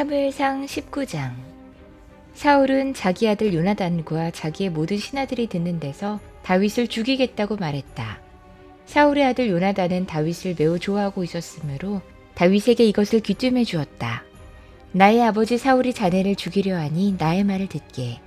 사무엘상 19장 사울은 자기 아들 요나단과 자기의 모든 신하들이 듣는 데서 다윗을 죽이겠다고 말했다. 사울의 아들 요나단은 다윗을 매우 좋아하고 있었으므로 다윗에게 이것을 귀뜸해 주었다. 나의 아버지 사울이 자네를 죽이려 하니 나의 말을 듣게.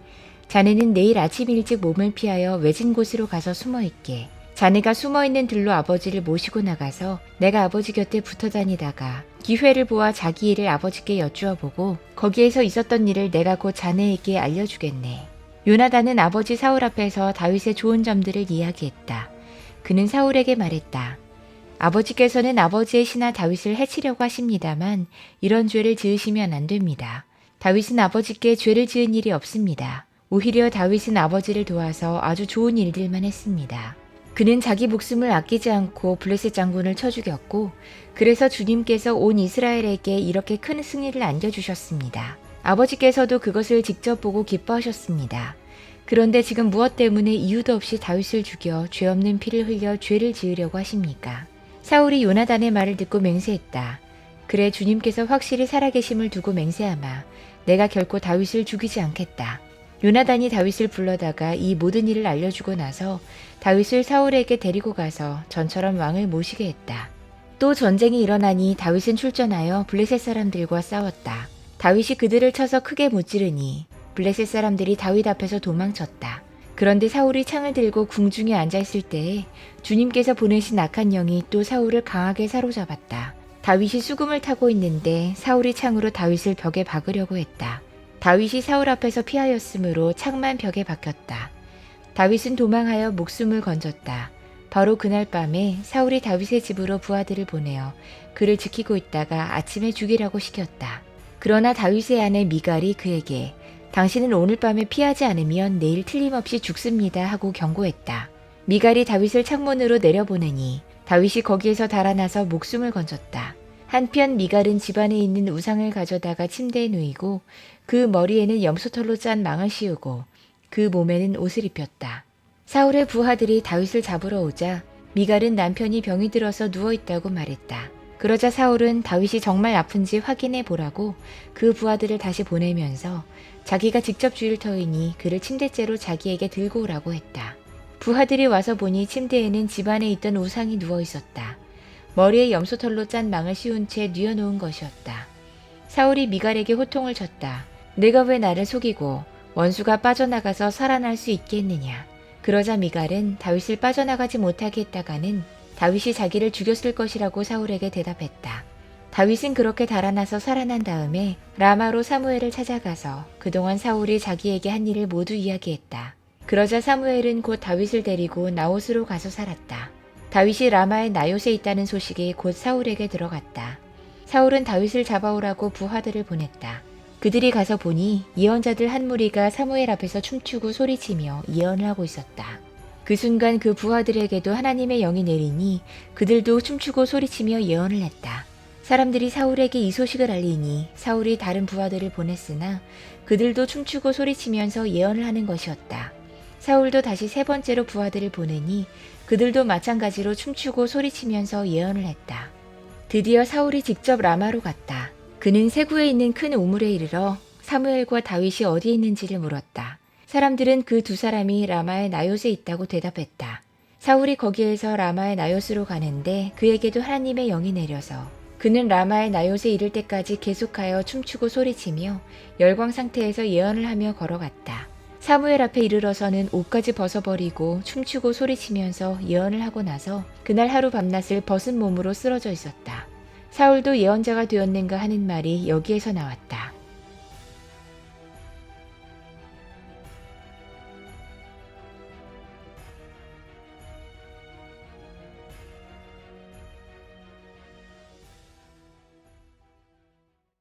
자네는 내일 아침 일찍 몸을 피하여 외진 곳으로 가서 숨어 있게. 자네가 숨어 있는 들로 아버지를 모시고 나가서 내가 아버지 곁에 붙어 다니다가 기회를 보아 자기 일을 아버지께 여쭈어 보고 거기에서 있었던 일을 내가 곧 자네에게 알려주겠네. 요나단은 아버지 사울 앞에서 다윗의 좋은 점들을 이야기했다. 그는 사울에게 말했다. 아버지께서는 아버지의 신하 다윗을 해치려고 하십니다만 이런 죄를 지으시면 안 됩니다. 다윗은 아버지께 죄를 지은 일이 없습니다. 오히려 다윗은 아버지를 도와서 아주 좋은 일들만 했습니다. 그는 자기 목숨을 아끼지 않고 블레셋 장군을 쳐 죽였고 그래서 주님께서 온 이스라엘에게 이렇게 큰 승리를 안겨주셨습니다. 아버지께서도 그것을 직접 보고 기뻐하셨습니다. 그런데 지금 무엇 때문에 이유도 없이 다윗을 죽여 죄 없는 피를 흘려 죄를 지으려고 하십니까? 사울이 요나단의 말을 듣고 맹세했다. 그래 주님께서 확실히 살아계심을 두고 맹세하마. 내가 결코 다윗을 죽이지 않겠다. 요나단이 다윗을 불러다가 이 모든 일을 알려주고 나서 다윗을 사울에게 데리고 가서 전처럼 왕을 모시게 했다. 또 전쟁이 일어나니 다윗은 출전하여 블레셋 사람들과 싸웠다. 다윗이 그들을 쳐서 크게 무찌르니 블레셋 사람들이 다윗 앞에서 도망쳤다. 그런데 사울이 창을 들고 궁중에 앉아 있을 때에 주님께서 보내신 악한 영이 또 사울을 강하게 사로잡았다. 다윗이 수금을 타고 있는데 사울이 창으로 다윗을 벽에 박으려고 했다. 다윗이 사울 앞에서 피하였으므로 창만 벽에 박혔다. 다윗은 도망하여 목숨을 건졌다. 바로 그날 밤에 사울이 다윗의 집으로 부하들을 보내어 그를 지키고 있다가 아침에 죽이라고 시켰다. 그러나 다윗의 아내 미갈이 그에게 당신은 오늘 밤에 피하지 않으면 내일 틀림없이 죽습니다 하고 경고했다. 미갈이 다윗을 창문으로 내려보내니 다윗이 거기에서 달아나서 목숨을 건졌다. 한편 미갈은 집안에 있는 우상을 가져다가 침대에 누이고 그 머리에는 염소털로 짠 망을 씌우고 그 몸에는 옷을 입혔다. 사울의 부하들이 다윗을 잡으러 오자 미갈은 남편이 병이 들어서 누워 있다고 말했다. 그러자 사울은 다윗이 정말 아픈지 확인해 보라고 그 부하들을 다시 보내면서 자기가 직접 죽일 터이니 그를 침대째로 자기에게 들고 오라고 했다. 부하들이 와서 보니 침대에는 집안에 있던 우상이 누워 있었다. 머리에 염소털로 짠 망을 씌운 채 뉘어놓은 것이었다. 사울이 미갈에게 호통을 쳤다. 내가 왜 나를 속이고 원수가 빠져나가서 살아날 수 있겠느냐. 그러자 미갈은 다윗을 빠져나가지 못하게 했다가는 다윗이 자기를 죽였을 것이라고 사울에게 대답했다. 다윗은 그렇게 달아나서 살아난 다음에 라마로 사무엘을 찾아가서 그동안 사울이 자기에게 한 일을 모두 이야기했다. 그러자 사무엘은 곧 다윗을 데리고 나옷으로 가서 살았다. 다윗이 라마의 나요에 있다는 소식이 곧 사울에게 들어갔다. 사울은 다윗을 잡아오라고 부하들을 보냈다. 그들이 가서 보니 예언자들 한 무리가 사무엘 앞에서 춤추고 소리치며 예언을 하고 있었다. 그 순간 그 부하들에게도 하나님의 영이 내리니 그들도 춤추고 소리치며 예언을 했다. 사람들이 사울에게 이 소식을 알리니 사울이 다른 부하들을 보냈으나 그들도 춤추고 소리치면서 예언을 하는 것이었다. 사울도 다시 세 번째로 부하들을 보내니 그들도 마찬가지로 춤추고 소리치면서 예언을 했다. 드디어 사울이 직접 라마로 갔다. 그는 세구에 있는 큰 우물에 이르러 사무엘과 다윗이 어디에 있는지를 물었다. 사람들은 그 두 사람이 라마의 나요에 있다고 대답했다. 사울이 거기에서 라마의 나요스로 가는데 그에게도 하나님의 영이 내려서 그는 라마의 나요에 이를 때까지 계속하여 춤추고 소리치며 열광 상태에서 예언을 하며 걸어갔다. 사무엘 앞에 이르러서는 옷까지 벗어버리고 춤추고 소리치면서 예언을 하고 나서 그날 하루 밤낮을 벗은 몸으로 쓰러져 있었다. 사울도 예언자가 되었는가 하는 말이 여기에서 나왔다.